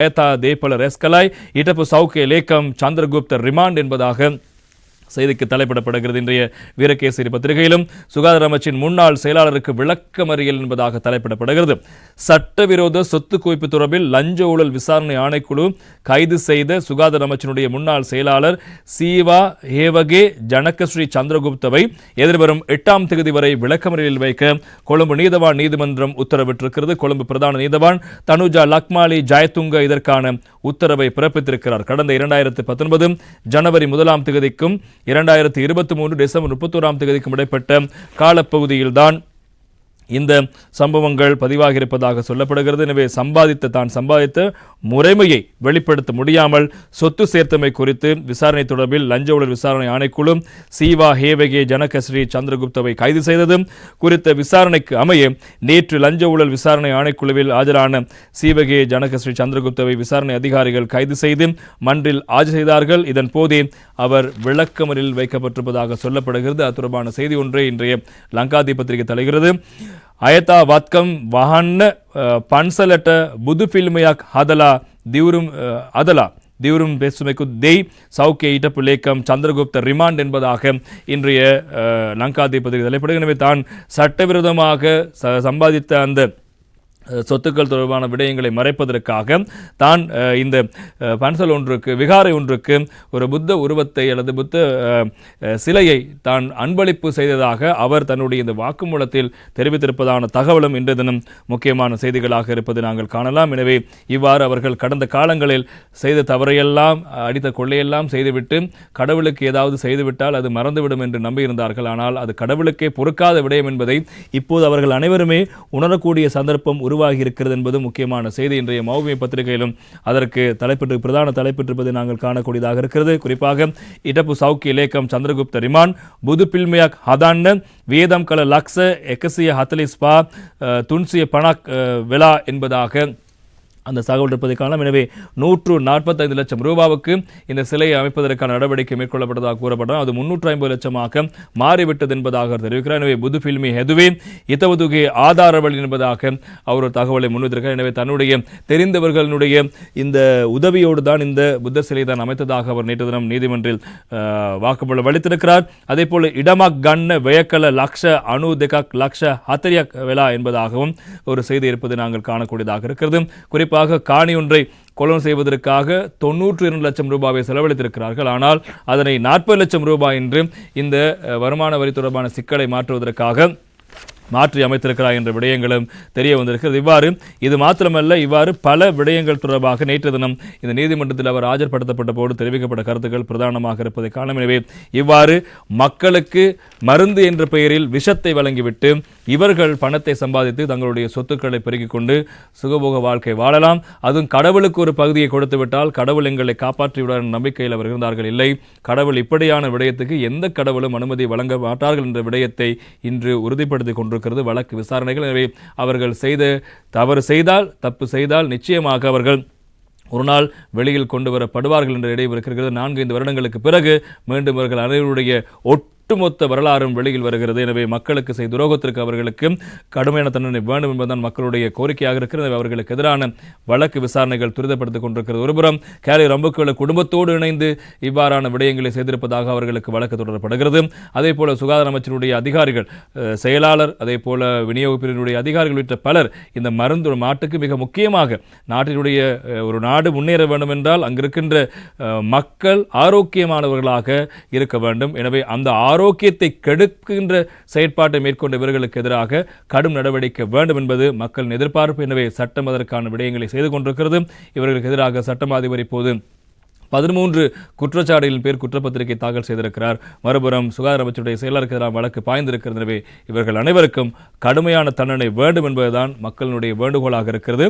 ஏதா தேப்பல ரெஸ்கலாய் இடப்பு சவுக்கே லேக்கம் சந்திரகுப்தர் ரிமாண்ட் என்பதாக செய்திக்கு தலைப்பிடப்படுகிறது. இன்றைய வீரகேசரி பத்திரிகையிலும் சுகாதார அமைச்சின் முன்னாள் செயலாளருக்கு விளக்கமறியல் என்பதாக தலைப்பிடப்படுகிறது. சட்டவிரோத சொத்து குவிப்பு தொடர்பில் லஞ்ச ஊழல் விசாரணை ஆணைக்குழு கைது செய்த சுகாதார அமைச்சினுடைய முன்னாள் செயலாளர் சீவா ஹேவகே ஜனகஸ்ரீ சந்திரகுப்தவை எதிர்வரும் எட்டாம் தேதி வரை விளக்கமறியலில் வைக்க கொழும்பு நீதவான் நீதிமன்றம் உத்தரவிட்டிருக்கிறது. கொழும்பு பிரதான நீதவான் தனுஜா லக்மாலி ஜாயத்துங்க இதற்கான உத்தரவை பிறப்பித்திருக்கிறார். கடந்த இரண்டாயிரத்து பத்தொன்பது ஜனவரி முதலாம் தேதிக்கும் இரண்டாயிரத்தி இருபத்தி மூன்று டிசம்பர் முப்பத்தோராம் தேதிக்கும் இடைப்பட்ட காலப்பகுதியில்தான் இந்த சம்பவங்கள் பதிவாகி இருப்பதாக சொல்லப்படுகிறது. எனவே சம்பாதித்த தான் சம்பாதித்த முறைமையை வெளிப்படுத்த முடியாமல் சொத்து சேர்த்தமை குறித்து விசாரணை தொடர்பில் லஞ்ச ஊழல் விசாரணை ஆணைக்குழு சீவா ஹேவகே ஜனகஸ்ரீ சந்திரகுப்தவை கைது செய்தது குறித்த விசாரணைக்கு அமைய நேற்று லஞ்ச ஊழல் விசாரணை ஆணைக்குழுவில் ஆஜரான சீவகே ஜனகஸ்ரீ சந்திரகுப்தவை விசாரணை அதிகாரிகள் கைது செய்து மன்றில் ஆஜர் செய்தார்கள். இதன் போதே அவர் விளக்கமறில் வைக்கப்பட்டிருப்பதாக சொல்லப்படுகிறது. அது தொடர்பான செய்தி ஒன்றை இன்றைய லங்காதி பத்திரிகை தலைகிறது. අයතා වත්කම් වහන්න අ, පන්සලට බුදු ෆිල්මයක් හදලා දිවුරුම් අ, අදලා දිවුරුම් பெசுமைக்கு தெய் சவுக்கே ஈட்டப்பு லேக்கம் சந்திரகுப்த ரிமாண்ட் என்பதாக இன்றைய அஹ், லங்காதிபதி தலைப்படுகிறது எனவே தான் சட்டவிரோதமாக ச- சம்பாதித்த அந்த அஹ், சொத்துக்கள் தொடர்பான விடயங்களை மறைப்பதற்காக தான் இந்த பன்சல் ஒன்றுக்கு விகாரை ஒன்றுக்கு ஒரு புத்த உருவத்தை அல்லது புத்த சிலையை தான் அன்பளிப்பு செய்ததாக அவர் தன்னுடைய இந்த வாக்குமூலத்தில் தெரிவித்திருப்பதான தகவலும் இன்று தினம் முக்கியமான செய்திகளாக இருப்பதை நாங்கள் காணலாம். எனவே இவ்வாறு அவர்கள் கடந்த காலங்களில் செய்த தவறையெல்லாம் அடித்த கொள்ளையெல்லாம் செய்துவிட்டு கடவுளுக்கு ஏதாவது செய்துவிட்டால் அது மறந்துவிடும் என்று நம்பியிருந்தார்கள். ஆனால் அது கடவுளுக்கே பொறுக்காத விடயம் என்பதை இப்போது அவர்கள் அனைவருமே உணரக்கூடிய சந்தர்ப்பம் உருவாகி இருக்கிறது என்பது முக்கியமான செய்தி. இன்றைய மௌமி பத்திரிகையிலும் அதற்கு தலைப்பிட்டு பிரதான தலைப்பிட்டிருப்பதை நாங்கள் காணக்கூடியதாக இருக்கிறது. குறிப்பாக இடப்பு சவுக்கி இலேக்கம் சந்திரகுப்த ரிமான் புது பில்மியாக் ஹதாන්න வேதம் கல லக்ஸ எக்கசிய ஹத்தலிஸ்பா துன்சிய பணக் விழா என்பதாக அந்த தகவல் இருப்பதை காணலாம். எனவே நூற்று நாற்பத்தைந்து லட்சம் ரூபாவுக்கு இந்த சிலையை அமைப்பதற்கான நடவடிக்கை மேற்கொள்ளப்பட்டதாக கூறப்பட்டது. அது முன்னூற்று ஐம்பது லட்சமாக மாறிவிட்டது என்பதாக தெரிவிக்கிறார். எனவே புது ஃபில்மி ஹெதுவே ஆதார வழி என்பதாக அவர் ஒரு தகவலை முன்வைத்திருக்கிறார். எனவே தன்னுடைய தெரிந்தவர்களுடைய இந்த உதவியோடு தான் இந்த புத்த சிலை தான் அமைத்ததாக அவர் நேற்று தினம் நீதிமன்றில் வாக்குமூலம் அளித்திருக்கிறார். அதே போல இடமாக் கண்ண வியக்கல லக்ஷ அணு தெகாக் லக்ஷ ஹத்தரியாக் வெலா என்பதாகவும் ஒரு செய்தி இருப்பது நாங்கள் காணக்கூடியதாக இருக்கிறது. குறிப்பாக காணி ஒன்றை கொலன் செய்வதற்காக தொன்னூற்று இரண்டு லட்சம் ரூபாவை செலவழித்திருக்கிறார்கள். ஆனால் அதனை நாற்பது லட்சம் ரூபாய் என்று இந்த வருமான வரி தொடர்பான சிக்கலை மாற்றுவதற்காக மாற்றி அமைத்திருக்கிறார் என்ற விடயங்களும் தெரிய வந்திருக்கிறது. இவ்வாறு இது மாத்திரமல்ல இவ்வாறு பல விடயங்கள் தொடர்பாக நேற்று தினம் இந்த நீதிமன்றத்தில் அவர் ஆஜர்படுத்தப்பட்ட போது தெரிவிக்கப்பட்ட கருத்துக்கள் பிரதானமாக இருப்பதை காணும் எனவே இவ்வாறு மக்களுக்கு மருந்து என்ற பெயரில் விஷத்தை வழங்கிவிட்டு இவர்கள் பணத்தை சம்பாதித்து தங்களுடைய சொத்துக்களை பெருக்கிக் கொண்டு சுகபோக வாழ்க்கை வாழலாம். அதுவும் கடவுளுக்கு ஒரு பகுதியை கொடுத்து விட்டால் கடவுள் எங்களை காப்பாற்றி விட நம்பிக்கையில் அவர் இருந்தார்கள். இல்லை கடவுள் இப்படியான விடயத்துக்கு எந்த கடவுளும் அனுமதி வழங்க மாட்டார்கள் என்ற விடயத்தை இன்று உறுதிப்படுத்தி கொண்டிருக்கிறது வழக்கு விசாரணைகள். எனவே அவர்கள் செய்த தவறு செய்தால் தப்பு செய்தால் நிச்சயமாக அவர்கள் ஒரு நாள் வெளியில் கொண்டு வரப்படுவார்கள் என்ற இடைவெளி இருக்கிறது. நான்கு ஐந்து வருடங்களுக்கு பிறகு மீண்டும் அவர்கள் அனைவருடைய ஒட்டுமொத்த வரலாறும் வெளியில் வருகிறது. எனவே மக்களுக்கு செய்த துரோகத்திற்கு அவர்களுக்கு கடுமையான தண்டனை வேண்டும் என்பதுதான் மக்களுடைய கோரிக்கையாக இருக்கிறது. அவர்களுக்கு எதிரான வழக்கு விசாரணைகள் துரிதப்படுத்திக் கொண்டிருக்கிறது. ஒருபுறம் கேரி ரம்புக்குள்ள குடும்பத்தோடு இணைந்து இவ்வாறான விடயங்களை செய்திருப்பதாக அவர்களுக்கு வழக்கு தொடரப்படுகிறது. அதே போல சுகாதார அமைச்சருடைய அதிகாரிகள் அஹ், செயலாளர் அதே போல விநியோகப்பிரிவினுடைய அதிகாரிகள் உள்ளிட்ட பலர் இந்த மருந்து நாட்டுக்கு மிக முக்கியமாக நாட்டினுடைய ஒரு நாடு முன்னேற வேண்டும் என்றால் அங்கிருக்கின்ற மக்கள் ஆரோக்கியமானவர்களாக இருக்க வேண்டும். எனவே அந்த ஆரோக்கியத்தை கெடுக்கின்ற செயற்பாட்டை மேற்கொண்ட இவர்களுக்கு எதிராக கடும் நடவடிக்கை வேண்டும் என்பது மக்களின் எதிர்பார்ப்பு. எனவே சட்டம் அதற்கான விடயங்களை செய்து கொண்டிருக்கிறது. இவர்களுக்கு எதிராக சட்டம் அதிபர் இப்போது பதிமூன்று குற்றச்சாட்டுகளின் பேர் குற்றப்பத்திரிகை தாக்கல் செய்திருக்கிறார். மறுபுறம் சுகாதார அமைச்சருடைய செயலாளருக்கு எதிராக வழக்கு பாய்ந்திருக்கிறது. எனவே இவர்கள் அனைவருக்கும் கடுமையான தண்டனை வேண்டும் என்பதுதான் மக்களினுடைய வேண்டுகோளாக இருக்கிறது.